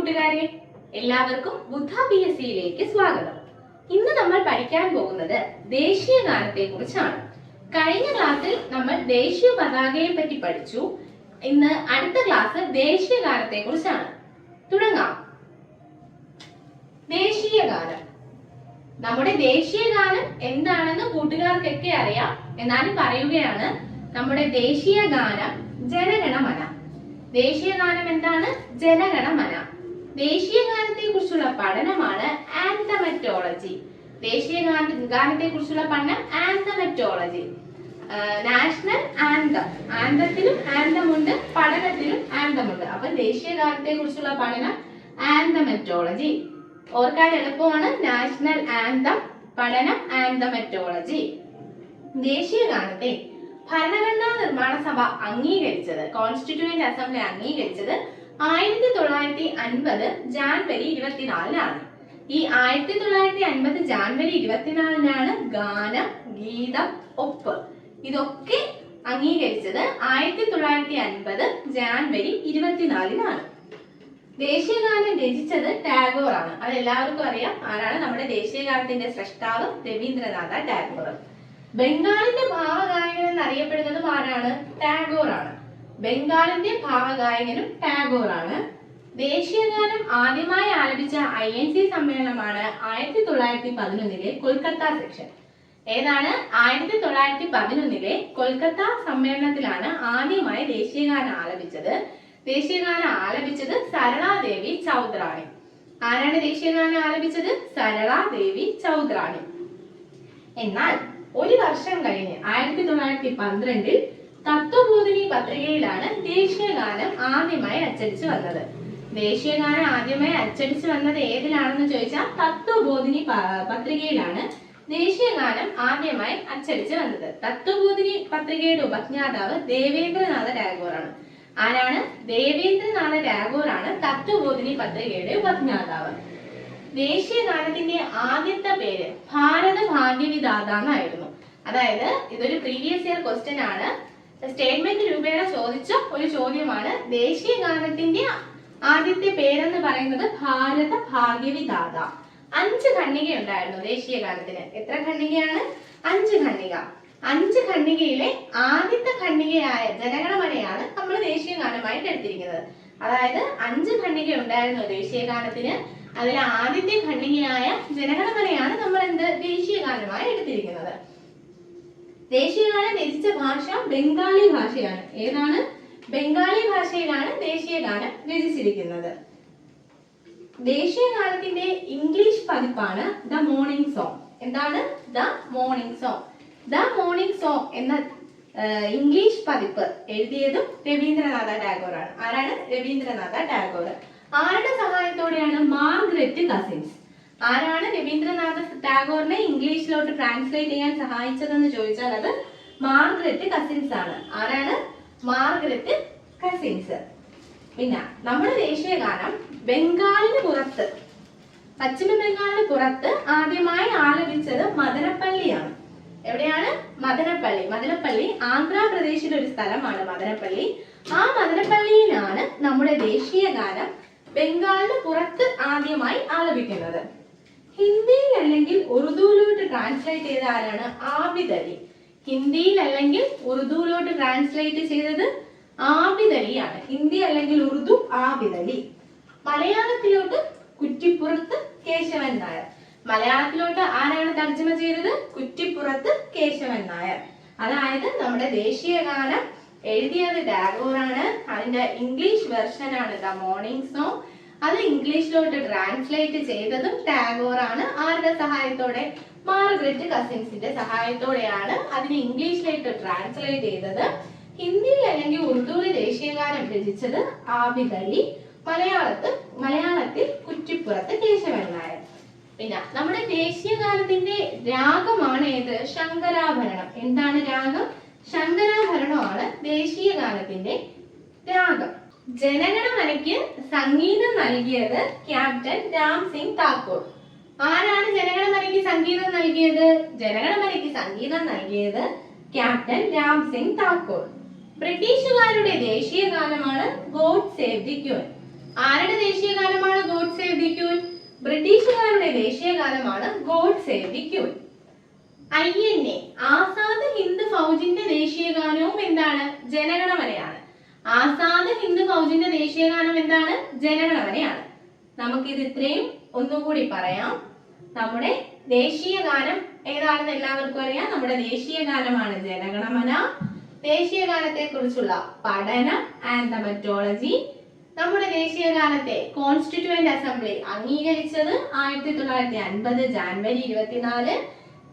കൂട്ടുകാരെ എല്ലാവർക്കും ബുദ്ധ P S സിയിലേക്ക് സ്വാഗതം. ഇന്ന് നമ്മൾ പഠിക്കാൻ പോകുന്നത് ദേശീയ ഗാനത്തെ കുറിച്ചാണ്. കഴിഞ്ഞ ക്ലാസ്സിൽ നമ്മൾ ദേശീയ പതാകയെ പറ്റി പഠിച്ചു. ഇന്ന് അടുത്ത ക്ലാസ് ദേശീയ ഗാനത്തെ കുറിച്ചാണ്. തുടങ്ങാം. ദേശീയ ഗാനം. നമ്മുടെ ദേശീയ ഗാനം എന്താണെന്ന് കൂട്ടുകാർക്കൊക്കെ അറിയാം. എന്നാലും പറയുകയാണ് നമ്മുടെ ദേശീയ ഗാനം ജനഗണമന. ദേശീയ ഗാനം എന്താണ്? ജനഗണമന. ദേശീയ കുറിച്ചുള്ള പഠനമാണ് ആന്തമറ്റോളജി. ദേശീയ ഗാനത്തെ കുറിച്ചുള്ള പഠനം ആന്തമറ്റോളജി. National anthem. ആന്തത്തിലും ആന്തമുണ്ട് പഠനത്തിലും ആന്തമുണ്ട്. അപ്പൊ ദേശീയ ഗാനത്തെ കുറിച്ചുള്ള പഠനം ആന്തമെറ്റോളജി. ഓർക്കാൻ എളുപ്പമാണ്. നാഷണൽ ആന്തം പഠനം ആന്തമെറ്റോളജി. ദേശീയ ഗാനത്തെ ഭരണഘടനാ നിർമ്മാണ സഭ അംഗീകരിച്ചത് കോൺസ്റ്റിറ്റ്യൂവന്റ് അസംബ്ലി അംഗീകരിച്ചത് ആയിരത്തി തൊള്ളായിരത്തി അൻപത് ജാൻവരി ഇരുപത്തിനാലിനാണ്. ഈ ആയിരത്തി തൊള്ളായിരത്തി അൻപത് ജാൻവരി ഇരുപത്തിനാലിനാണ് ഗാനം ഗീതം ഒപ്പ്. ഇതൊക്കെ അംഗീകരിച്ചത് ആയിരത്തി തൊള്ളായിരത്തി അൻപത് ജാൻവരി ഇരുപത്തിനാലിനാണ്. ദേശീയഗാനം രചിച്ചത് ടാഗോർ ആണ്. അത് എല്ലാവർക്കും അറിയാം ആരാണ് നമ്മുടെ ദേശീയഗാനത്തിന്റെ സൃഷ്ടാവ് രവീന്ദ്രനാഥ ടാഗോർ. ബംഗാളിന്റെ ഭാവഗായകൻ എന്നറിയപ്പെടുന്നതും ആരാണ്? ടാഗോർ ആണ്. ബംഗാളിന്റെ ഭാവഗായകനും ടാഗോർ ആണ് ദേശീയഗാനം ആദ്യമായി ആലപിച്ച ഐ എൻ സി സമ്മേളനമാണ് ആയിരത്തി തൊള്ളായിരത്തി പതിനൊന്നിലെ കൊൽക്കത്ത സെക്ഷൻ. ഏതാണ്? ആയിരത്തി തൊള്ളായിരത്തി പതിനൊന്നിലെ കൊൽക്കത്ത സമ്മേളനത്തിലാണ് ആദ്യമായി ദേശീയഗാനം ആലപിച്ചത്. ദേശീയഗാനം ആലപിച്ചത് സരളാദേവി ചൗദ്രാണി ആരാണ് ദേശീയഗാനം ആലപിച്ചത്? സരളാദേവി ചൗദ്രാണി എന്നാൽ ഒരു വർഷം കഴിഞ്ഞ് ആയിരത്തി തൊള്ളായിരത്തി പന്ത്രണ്ടിൽ തത്വബോധിനി പത്രികയിലാണ് ദേശീയഗാനം ആദ്യമായി അച്ചടിച്ചു വന്നത്. ദേശീയഗാനം ആദ്യമായി അച്ചടിച്ചു വന്നത് ഏതിലാണെന്ന് ചോദിച്ചാൽ തത്വബോധിനി പത്രികയിലാണ് ദേശീയഗാനം ആദ്യമായി അച്ചടിച്ചു വന്നത്. തത്വബോധിനി പത്രികയുടെ ഉപജ്ഞാതാവ് ദേവേന്ദ്രനാഥ ടാഗോറാണ്. ആരാണ്? ദേവേന്ദ്രനാഥ ടാഗോറാണ് തത്വബോധിനി പത്രികയുടെ ഉപജ്ഞാതാവ്. ദേശീയ ഗാനത്തിന്റെ ആദ്യത്തെ പേര് ഭാരത ഭാഗ്യവിദാത എന്നായിരുന്നു അതായത് ഇതൊരു പ്രീവിയസ് ഇയർ ക്വസ്റ്റ്യൻ ആണ്. സ്റ്റേറ്റ്മെന്റ് രൂപേണ ചോദിച്ച ഒരു ചോദ്യമാണ്. ദേശീയ ഗാനത്തിന്റെ ആദ്യത്തെ പേരെന്ന് പറയുന്നത് ഭാരത ഭാഗ്യവിദാത അഞ്ച് ഖണ്ഡിക ഉണ്ടായിരുന്നു ദേശീയ ഗാനത്തിന്. എത്ര ഖണ്ഡികയാണ്? അഞ്ച് ഖണ്ഡിക. അഞ്ച് ഖണ്ഡികയിലെ ആദ്യത്തെ ഖണ്ഡികയായ ജനഗണമനയാണ് നമ്മൾ ദേശീയ ഗാനമായിട്ട് എടുത്തിരിക്കുന്നത്. അതായത് അഞ്ച് ഖണ്ഡിക ഉണ്ടായിരുന്നു ദേശീയ ഗാനത്തിന്. അതിൽ ആദ്യത്തെ ഖണ്ഡികയായ ജനഗണമനയാണ് നമ്മൾ എന്ത്? ദേശീയ ഗാനമായി എടുത്തിരിക്കുന്നത്. ദേശീയ ഗാനം രചിച്ച ഭാഷ ബംഗാളി ഭാഷയാണ്. ഏതാണ്? ബംഗാളി ഭാഷയിലാണ് ദേശീയ ഗാനം രചിച്ചിരിക്കുന്നത്. ദേശീയ ഗാനത്തിന്റെ ഇംഗ്ലീഷ് പതിപ്പാണ് ദ മോർണിംഗ് സോങ്. എന്താണ്? The morning song. The morning song എന്ന ഇംഗ്ലീഷ് പതിപ്പ് എഴുതിയതും രവീന്ദ്രനാഥ ടാഗോർ ആണ് ആരാണ്? രവീന്ദ്രനാഥ ടാഗോർ. ആരുടെ സഹായത്തോടെയാണ് മാർഗ്രറ്റ് കസിൻസ്? ആരാണ് രവീന്ദ്രനാഥ ടാഗോറിനെ ഇംഗ്ലീഷിലോട്ട് ട്രാൻസ്ലേറ്റ് ചെയ്യാൻ സഹായിച്ചതെന്ന് ചോദിച്ചാൽ അത് മാർഗ്രറ്റ് കസിൻസ് ആണ്. ആരാണ്? Margaret Cousins. പിന്നെ നമ്മുടെ ദേശീയഗാനം ബംഗാളിന് പുറത്ത് പശ്ചിമ ബംഗാളിന് പുറത്ത് ആദ്യമായി ആലപിച്ചത് മദനപ്പള്ളിയാണ്. എവിടെയാണ്? മദനപ്പള്ളി. മദനപ്പള്ളി ആന്ധ്രാപ്രദേശിലെ ഒരു സ്ഥലമാണ് മദനപ്പള്ളി. ആ മദനപ്പള്ളിയിലാണ് നമ്മുടെ ദേശീയ ഗാനം ബംഗാളിന് പുറത്ത് ആദ്യമായി ആലപിക്കുന്നത്. ഹിന്ദിയിൽ അല്ലെങ്കിൽ ഉറുദുവിലോട്ട് ട്രാൻസ്ലേറ്റ് ചെയ്ത ആരാണ്? ആബിദ് അലി. ഹിന്ദിയിൽ അല്ലെങ്കിൽ ഉറുദുവിലോട്ട് ട്രാൻസ്ലേറ്റ് ചെയ്തത് ആബിദ് അലിയാണ്. ഹിന്ദി അല്ലെങ്കിൽ ഉറുദു ആബിദ് അലി. മലയാളത്തിലോട്ട് കുറ്റിപ്പുറത്ത് കേശവൻ നായർ. മലയാളത്തിലോട്ട് ആരാണ് തർജമ ചെയ്തത്? കുറ്റിപ്പുറത്ത് കേശവൻ നായർ. അതായത് നമ്മുടെ ദേശീയ ഗാനം എഴുതിയത് ടാഗോറാണ്. അതിന്റെ ഇംഗ്ലീഷ് വെർഷൻ ആണ് ദ മോർണിംഗ് സോങ്. അത് ഇംഗ്ലീഷിലോട്ട് ട്രാൻസ്ലേറ്റ് ചെയ്തതും ടാഗോർ ആണ് ആരുടെ സഹായത്തോടെ? മാർഗ്രറ്റ് കസിൻസിന്റെ സഹായത്തോടെയാണ് അതിനെ ഇംഗ്ലീഷിലേക്ക് ട്രാൻസ്ലേറ്റ് ചെയ്തത്. ഹിന്ദിയിൽ അല്ലെങ്കിൽ ഉറുദുവിൽ ദേശീയഗാനം രചിച്ചത് ആബിദ് അലി മലയാളത്തിൽ മലയാളത്തിൽ കുറ്റിപ്പുറത്ത് കേശവൻ നായർ പിന്നെ നമ്മുടെ ദേശീയഗാനത്തിന്റെ രാഗമാണ് ഏത്? ശങ്കരാഭരണം. എന്താണ് രാഗം? ശങ്കരാഭരണമാണ് ദേശീയഗാനത്തിന്റെ രാഗം. ജനഗണമനയ്ക്ക് സംഗീതം നൽകിയത് ക്യാപ്റ്റൻ രാം സിംഗ് താക്കൂർ. ആരാണ് ജനഗണമനയ്ക്ക് സംഗീതം നൽകിയത്? ജനഗണമനയ്ക്ക് സംഗീതം നൽകിയത് ക്യാപ്റ്റൻ രാം സിംഗ് താക്കൂർ. ബ്രിട്ടീഷുകാരുടെ ദേശീയ ഗാനമാണ് ഗോഡ് സേവ് ദി ക്യൂൻ. ആരുടെ ദേശീയ ഗാനമാണ് ഗോഡ് സേവ് ദി ക്യൂൻ? ബ്രിട്ടീഷുകാരുടെ ദേശീയ ഗാനമാണ് God save the queen. I N A Azad Hind ഫൗജിന്റെ ദേശീയ ഗാനവും എന്താണ്? ജനഗണമനയാണ് ആസാദ് ഹിന്ദ് ഫൗജിന്റെ ദേശീയ ഗാനം എന്താണ്? ജനഗണമനയാണ് നമുക്കിത് ഇത്രയും ഒന്നുകൂടി പറയാം. നമ്മുടെ ദേശീയ ഗാനം ഏതാണെന്ന് എല്ലാവർക്കും അറിയാം. നമ്മുടെ ദേശീയ ഗാനമാണ് ജനഗണമന. ദേശീയ ഗാനത്തെ കുറിച്ചുള്ള പഠനം ആൻഡ് ദ മെറ്റോളജി നമ്മുടെ ദേശീയ ഗാനത്തെ കോൺസ്റ്റിറ്റ്യൂവന്റ് അസംബ്ലി അംഗീകരിച്ചത് ആയിരത്തി തൊള്ളായിരത്തി അൻപത് ജാനുവരി ഇരുപത്തിനാല്.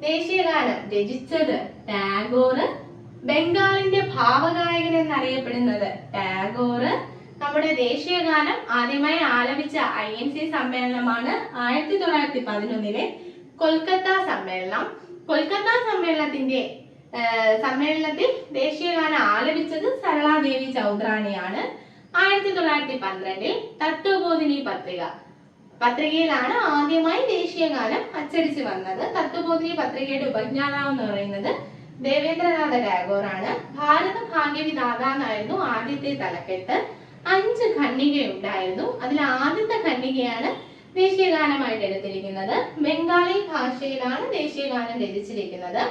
ദേശീയ ഗാനം രചിച്ചത് ടാഗോർ ബംഗാളിന്റെ ഭാവഗായകൻ എന്നറിയപ്പെടുന്നത് ടാഗോർ. നമ്മുടെ ദേശീയഗാനം ആദ്യമായി ആലപിച്ച ഐ എൻ സി സമ്മേളനമാണ് ആയിരത്തി തൊള്ളായിരത്തി പതിനൊന്നിലെ കൊൽക്കത്ത സമ്മേളനം. കൊൽക്കത്ത സമ്മേളനത്തിന്റെ സമ്മേളനത്തിൽ ദേശീയഗാനം ആലപിച്ചത് സരളാദേവി ചൗദ്രാണിയാണ് ആയിരത്തി തൊള്ളായിരത്തി പന്ത്രണ്ടിൽ തത്വബോധിനി പത്രിക. പത്രികയിലാണ് ആദ്യമായി ദേശീയ ഗാനം അച്ചടിച്ചു വന്നത്. തത്വബോധിനി പത്രികയുടെ ഉപജ്ഞാതാവ് എന്ന് പറയുന്നത് ദേവേന്ദ്രനാഥ ടാഗോർ ആണ് ഭാരത ഭാഗ്യവിദാത എന്നായിരുന്നു ആദ്യത്തെ തലക്കെട്ട്. അഞ്ച് ഖണ്ഡികയുണ്ടായിരുന്നു. അതിൽ ആദ്യത്തെ ഖണ്ഡികയാണ് ദേശീയഗാനമായിട്ട് എടുത്തിരിക്കുന്നത്. ബംഗാളി ഭാഷയിലാണ് ദേശീയഗാനം രചിച്ചിരിക്കുന്നത്.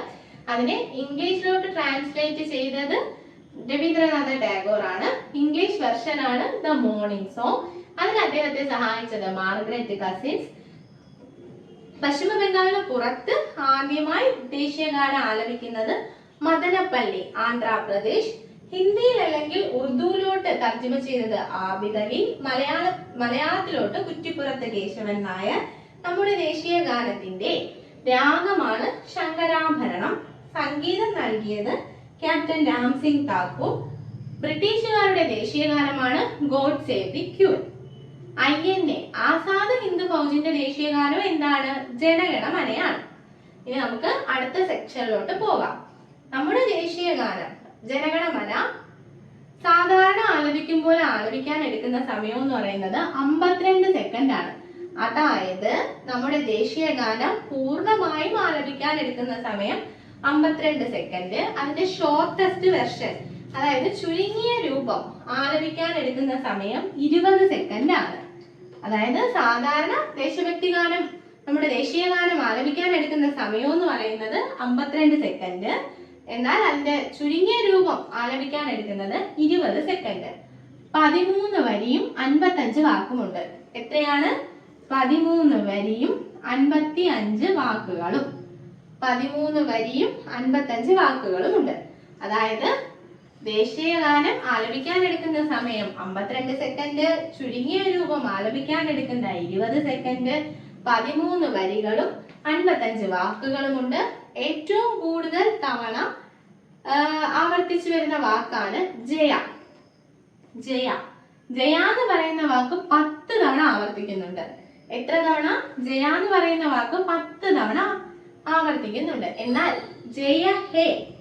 അതിനെ ഇംഗ്ലീഷിലോട്ട് ട്രാൻസ്ലേറ്റ് ചെയ്തത് രവീന്ദ്രനാഥ ടാഗോർ ആണ് ഇംഗ്ലീഷ് വെർഷൻ ആണ് ദ മോർണിംഗ് സോങ് അതിന് അദ്ദേഹത്തെ സഹായിച്ചത് മാർഗ്രറ്റ് കസിൻസ്. പശ്ചിമ ബംഗാളിന് പുറത്ത് ആദ്യമായി ദേശീയഗാനം ആലപിക്കുന്നത് മദനപ്പള്ളി ആന്ധ്രാപ്രദേശ്. ഹിന്ദിയിൽ അല്ലെങ്കിൽ ഉറുദുവിലോട്ട് തർജമ ചെയ്തത് ആബിദലി മലയാള മലയാളത്തിലോട്ട് കുറ്റിപ്പുറത്ത് കേശവൻ നായർ. നമ്മുടെ ദേശീയ ഗാനത്തിന്റെ രാഗമാണ് ശങ്കരാഭരണം. സംഗീതം നൽകിയത് ക്യാപ്റ്റൻ രാം സിംഗ് താക്കൂർ. ബ്രിട്ടീഷുകാരുടെ ദേശീയ ഗാനമാണ് God save the queen I N A Azad Hind ഫൗജിന്റെ ദേശീയഗാനം എന്താണ്? ജനഗണമനയാണ്. ഇനി നമുക്ക് അടുത്ത സെക്ഷനിലോട്ട് പോകാം. നമ്മുടെ ദേശീയഗാനം ജനഗണമന സാധാരണ ആലപിക്കുമ്പോൾ ആലപിക്കാൻ എടുക്കുന്ന സമയം എന്ന് പറയുന്നത് അമ്പത്തിരണ്ട് സെക്കൻഡ് ആണ്. അതായത് നമ്മുടെ ദേശീയഗാനം പൂർണമായും ആലപിക്കാൻ എടുക്കുന്ന സമയം അമ്പത്തിരണ്ട് സെക്കൻഡ് അതിന്റെ ഷോർട്ടസ്റ്റ് വെർഷൻ അതായത് ചുരുങ്ങിയ രൂപം ആലപിക്കാൻ എടുക്കുന്ന സമയം ഇരുപത് സെക്കൻഡ് ആണ്. അതായത് സാധാരണ ദേശഭക്തി ഗാനം നമ്മുടെ ദേശീയ ഗാനം ആലപിക്കാൻ എടുക്കുന്ന സമയം എന്ന് പറയുന്നത് അമ്പത്തിരണ്ട് സെക്കൻഡ്. എന്നാൽ അതിന്റെ ചുരുങ്ങിയ രൂപം ആലപിക്കാൻ എടുക്കുന്നത് ഇരുപത് സെക്കൻഡ്. പതിമൂന്ന് വരിയും അൻപത്തഞ്ച് വാക്കുമുണ്ട്. എത്രയാണ്? പതിമൂന്ന് വരിയും അൻപത്തി അഞ്ച് വാക്കുകളും. പതിമൂന്ന് വരിയും അൻപത്തഞ്ച് വാക്കുകളും ഉണ്ട് അതായത് ദേശീയ ഗാനം ആലപിക്കാൻ എടുക്കുന്ന സമയം അമ്പത്തിരണ്ട് സെക്കൻഡ് ചുരുങ്ങിയ രൂപം ആലപിക്കാൻ എടുക്കുന്ന ഇരുപത് സെക്കൻഡ് പതിമൂന്ന് വരികളും അൻപത്തഞ്ച് വാക്കുകളുമുണ്ട്. ഏറ്റവും കൂടുതൽ തവണ ആവർത്തിച്ചു വരുന്ന വാക്കാണ് ജയ. ജയ. ജയ എന്ന് പറയുന്ന വാക്ക് പത്ത് തവണ ആവർത്തിക്കുന്നുണ്ട്. എത്ര തവണ? ജയ എന്ന് പറയുന്ന വാക്ക് പത്ത് തവണ ആവർത്തിക്കുന്നുണ്ട്. എന്നാൽ ജയ ഹേ.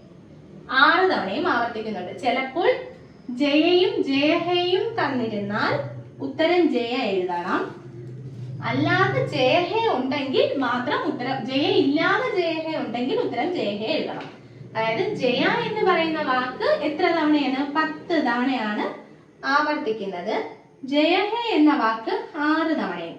ആറ് തവണയും ആവർത്തിക്കുന്നുണ്ട്. ചിലപ്പോൾ ജയയും ജയഹയും തന്നിരുന്നാൽ ഉത്തരം ജയ എഴുതണം. അല്ലാതെ ജയഹ ഉണ്ടെങ്കിൽ മാത്രം ഉത്തരം ജയ ഇല്ലാതെ ജയഹ ഉണ്ടെങ്കിൽ ഉത്തരം ജയഹ എഴുതണം. അതായത് ജയ എന്ന് പറയുന്ന വാക്ക് എത്ര തവണയാണ്? പത്ത് തവണയാണ് ആവർത്തിക്കുന്നത്. ജയഹ എന്ന വാക്ക് ആറ് തവണയും.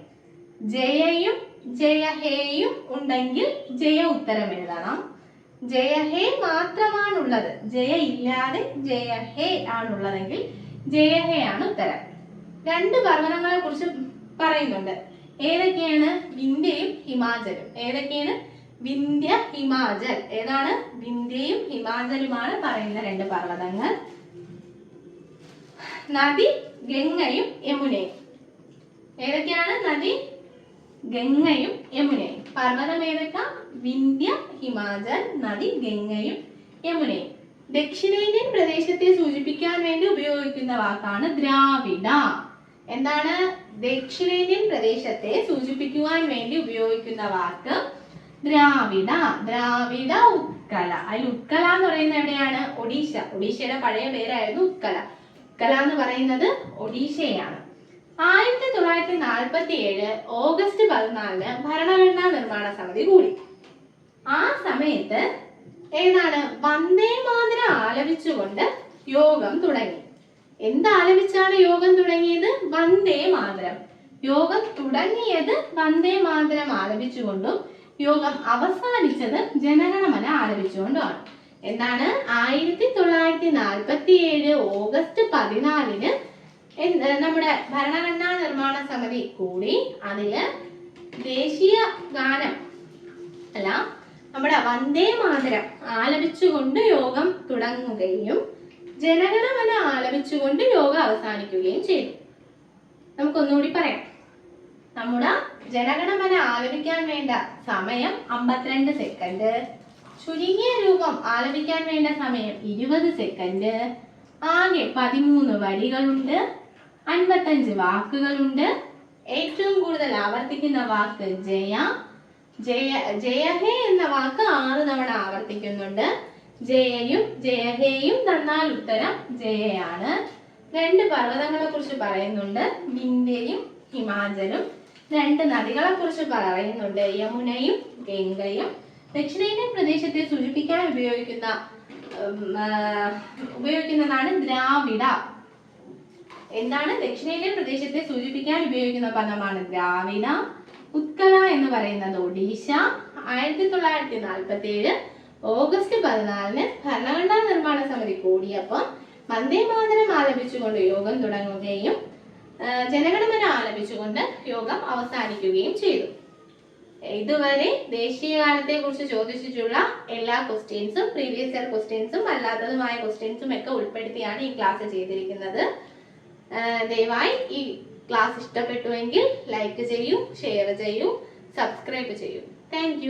ജയയും ജയഹേയും ഉണ്ടെങ്കിൽ ജയ ഉത്തരം എഴുതണം. ജയഹേ മാത്രമാണുള്ളത്. ജയ ഇല്ലാതെ ജയഹേ ആണുള്ളതെങ്കിൽ ജയഹേ ആണ് ഉത്തരം. രണ്ട് പർവതങ്ങളെ കുറിച്ച് പറയുന്നുണ്ട്. ഏതൊക്കെയാണ് വിന്ധ്യയും ഹിമാചലും? ഏതൊക്കെയാണ്? വിന്ധ്യ ഹിമാചൽ. ഏതാണ്? വിന്ധ്യയും ഹിമാചലുമാണ് പറയുന്ന രണ്ട് പർവതങ്ങൾ. നദി ഗംഗയും യമുനയും. ഏതൊക്കെയാണ് നദി? ഗംഗയും യമുനയും. പർവതം ഏതൊക്കെ? വിന്ധ്യ ഹിമാചൽ നദി ഗംഗയും യമുനയും. ദക്ഷിണേന്ത്യൻ പ്രദേശത്തെ സൂചിപ്പിക്കാൻ വേണ്ടി ഉപയോഗിക്കുന്ന വാക്കാണ് ദ്രാവിഡ. എന്താണ്? ദക്ഷിണേന്ത്യൻ പ്രദേശത്തെ സൂചിപ്പിക്കുവാൻ വേണ്ടി ഉപയോഗിക്കുന്ന വാക്ക് ദ്രാവിഡ. ദ്രാവിഡ ഉത്കല. അതിൽ ഉത്കല എന്ന് പറയുന്നത് എവിടെയാണ്? ഒഡീഷ. ഒഡീഷയുടെ പഴയ പേരായിരുന്നു ഉത്കല. ഉത്കല എന്ന് പറയുന്നത് ഒഡീഷയാണ്. ആയിരത്തി തൊള്ളായിരത്തി നാൽപ്പത്തി ഏഴ് ഓഗസ്റ്റ് പതിനാലിന് ഭരണഘടനാ നിർമ്മാണ സമിതി കൂടി. ആ സമയത്ത് ഏതാണ് വന്ദേ മാതരം ആലപിച്ചുകൊണ്ട് യോഗം തുടങ്ങി. എന്താലപിച്ചാണ് യോഗം തുടങ്ങിയത്? വന്ദേ മാതരം. യോഗം തുടങ്ങിയത് വന്ദേ മാതരം ആലപിച്ചുകൊണ്ടും യോഗം അവസാനിച്ചത് ജനഗണമന ആലപിച്ചുകൊണ്ടുമാണ്. എന്താണ് ആയിരത്തി തൊള്ളായിരത്തി നാൽപ്പത്തി ഏഴ് ഓഗസ്റ്റ് പതിനാലിന് നമ്മുടെ ഭരണഘടനാ നിർമ്മാണ സമിതി കൂടി അതിൽ ദേശീയ ഗാനം അല്ല നമ്മുടെ വന്ദേ മാതരം ആലപിച്ചുകൊണ്ട് യോഗം തുടങ്ങുകയും ജനഗണമന ആലപിച്ചുകൊണ്ട് യോഗം അവസാനിക്കുകയും ചെയ്തു. നമുക്കൊന്നുകൂടി പറയാം. നമ്മുടെ ജനഗണമന ആലപിക്കാൻ വേണ്ട സമയം അമ്പത്തിരണ്ട് സെക്കൻഡ് ചുരുങ്ങിയ രൂപം ആലപിക്കാൻ വേണ്ട സമയം ഇരുപത് സെക്കൻഡ് ആകെ പതിമൂന്ന് വരികളുണ്ട്. അൻപത്തഞ്ച് വാക്കുകളുണ്ട്. ഏറ്റവും കൂടുതൽ ആവർത്തിക്കുന്ന വാക്ക് ജയ. ജയ ജയഹേ എന്ന വാക്ക് ആറ് തവണ ആവർത്തിക്കുന്നുണ്ട്. ജയയും ജയഹേയും തന്നാൽ ഉത്തരം ജയയാണ്. രണ്ട് പർവതങ്ങളെ കുറിച്ച് പറയുന്നുണ്ട്. വിന്ധ്യയും ഹിമാചലും. രണ്ട് നദികളെ കുറിച്ച് പറയുന്നുണ്ട്. യമുനയും ഗംഗയും. ദക്ഷിണേന്ത്യൻ പ്രദേശത്തെ സൂചിപ്പിക്കാൻ ഉപയോഗിക്കുന്ന ഉപയോഗിക്കുന്നതാണ് ദ്രാവിഡ. എന്താണ്? ദക്ഷിണേന്ത്യൻ പ്രദേശത്തെ സൂചിപ്പിക്കാൻ ഉപയോഗിക്കുന്ന പദമാണ് ദ്രാവിഡ. ഉത്കല എന്ന് പറയുന്നത് ഒഡീഷ ആയിരത്തി തൊള്ളായിരത്തി നാൽപ്പത്തി ഏഴ് ഓഗസ്റ്റ് പതിനാലിന് ഭരണഘടനാ നിർമ്മാണ സമിതി കൂടിയപ്പോൾ വന്ദേ മാതരം ആലപിച്ചുകൊണ്ട് യോഗം തുടങ്ങുകയും ജനഗണമന ആലപിച്ചുകൊണ്ട് യോഗം അവസാനിക്കുകയും ചെയ്തു. ഇതുവരെ ദേശീയഗാനത്തെ കുറിച്ച് ചോദിച്ചിട്ടുള്ള എല്ലാ ക്വസ്റ്റ്യൻസും പ്രീവിയസ് ഇയർ ക്വസ്റ്റ്യൻസും അല്ലാത്തതുമായ ക്വസ്റ്റ്യൻസും ഒക്കെ ഉൾപ്പെടുത്തിയാണ് ഈ ക്ലാസ് ചെയ്തിരിക്കുന്നത്. ദയവായി ഈ ക്ലാസ് ഇഷ്ടപ്പെട്ടുവെങ്കിൽ ലൈക്ക് ചെയ്യൂ ഷെയർ ചെയ്യൂ സബ്സ്ക്രൈബ് ചെയ്യൂ. താങ്ക്